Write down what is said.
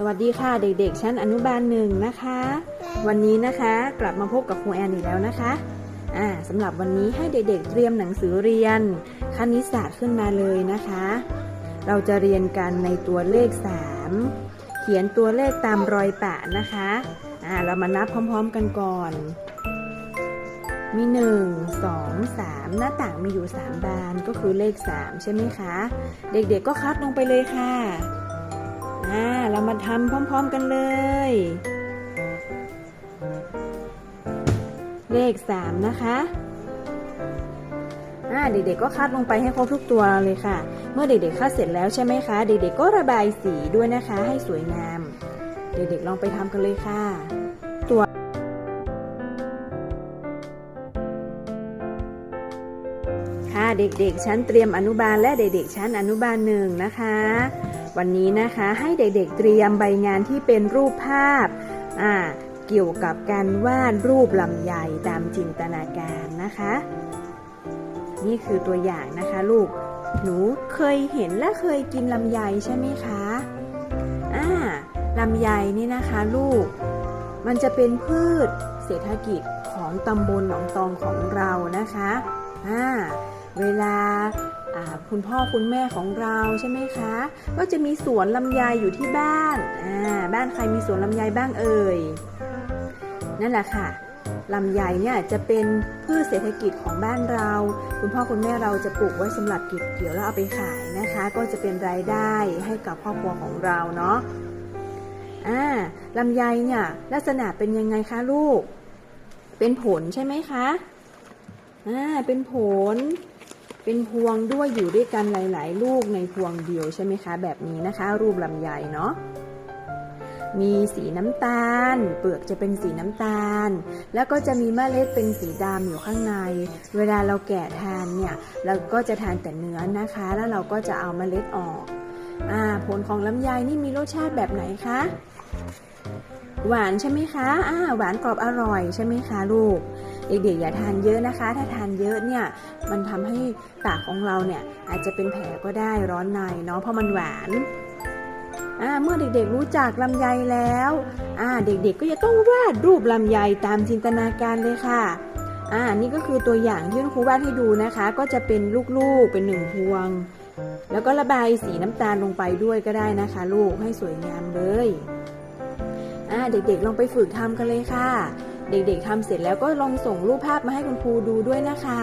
สวัสดีค่ะเด็กๆชั้นอนุบาลหนึ่งนะคะ วันนี้นะคะกลับมาพบกับครูแอนอีกแล้วนะคะอ่าสำหรับวันนี้ให้เด็กๆเตรียมหนังสือเรียนคณิตศาสตร์ขึ้นมาเลยนะคะ เราจะเรียนกันในตัวเลข 3 เขียนตัวเลขตามรอยปะนะคะอ่าเรามานับพร้อมๆกันก่อน มี 1 2 3 หน้าต่างมีอยู่ 3 บานก็คือเลข 3 ใช่ไหมคะ เด็กๆก็คัดลงไปเลยค่ะ อ่าเรามาทำพร้อมๆกันเลย เลข3นะคะอ่าเด็กๆก็คัดลงไปให้ครบทุกตัวเลยค่ะ เมื่อเด็กๆคัดเสร็จแล้วใช่ไหมคะ เด็กๆก็ระบายสีด้วยนะคะให้สวยงาม เด็กๆลองไปทำกันเลยค่ะตัวค่ะเด็กๆชั้นเตรียมอนุบาลและเด็กๆชั้นอนุบาลหนึ่งนะคะ วันนี้นะคะ ให้เด็กๆเตรียมใบงานที่เป็นรูปภาพอ่าเกี่ยวกับการวาดรูปลำไยตามจินตนาการนะคะ นี่คือตัวอย่างนะคะลูก หนูเคยเห็นและเคยกินลำไยใช่ไหมคะอ่าลำไยนี่นะคะลูก มันจะเป็นพืชเศรษฐกิจของตำบลหนองตองของเรานะคะอ่าเวลาอ่า คุณพ่อคุณแม่ของเราใช่ไหมคะ ก็จะมีสวนลำไยอยู่ที่บ้านบ้านใครมีสวนลำไยบ้างเอ่ยนั่นแหละค่ะลำไยเนี่ยจะเป็นพืชเศรษฐกิจของบ้านเรา คุณพ่อคุณแม่เราจะปลูกไว้สำหรับเก็บเกี่ยวแล้วเอาไปขายนะคะ ก็จะเป็นรายได้ให้กับครอบครัวของเราเนาะอ่าลำไยเนี่ยลักษณะเป็นยังไงคะลูก เป็นผลใช่ไหมคะอ่าเป็นผล เป็นพวงด้วยอยู่ด้วยกันหลาย ๆ ลูกในพวงเดียวใช่ไหมคะ แบบนี้นะคะ รูปลำไยเนาะมีสีน้ำตาล เปลือกจะเป็นสีน้ำตาล แล้วก็จะมีเมล็ดเป็นสีดำอยู่ข้างใน เวลาเราแกะทานเนี่ยเราก็จะทานแต่เนื้อนะคะ แล้วเราก็จะเอาเมล็ดออกอผลของลำไยนี่มีรสชาติแบบไหนคะ หวานใช่ไหมคะอ่าหวานกรอบอร่อยใช่ไหมคะลูก เด็กๆอย่าทานเยอะนะคะ ถ้าทานเยอะเนี่ย มันทำให้ปากของเราเนี่ยอาจจะเป็นแผลก็ได้ร้อนในเนาะเพราะมันหวานอ่าเมื่อเด็กๆรู้จักลำไยแล้วอ่าเด็กๆก็จะต้องวาดรูปลำไยตามจินตนาการเลยค่ะอ่านี่ก็คือตัวอย่างที่คุณครูวาดให้ดูนะคะ ก็จะเป็นลูกๆเป็นหนึ่งพวง แล้วก็ระบายสีน้ำตาลลงไปด้วยก็ได้นะคะ ลูกให้สวยงามเลย เด็กๆลองไปฝึกทำกันเลยค่ะ เด็กๆทำเสร็จแล้วก็ลองส่งรูปภาพมาให้คุณครูดูด้วยนะคะ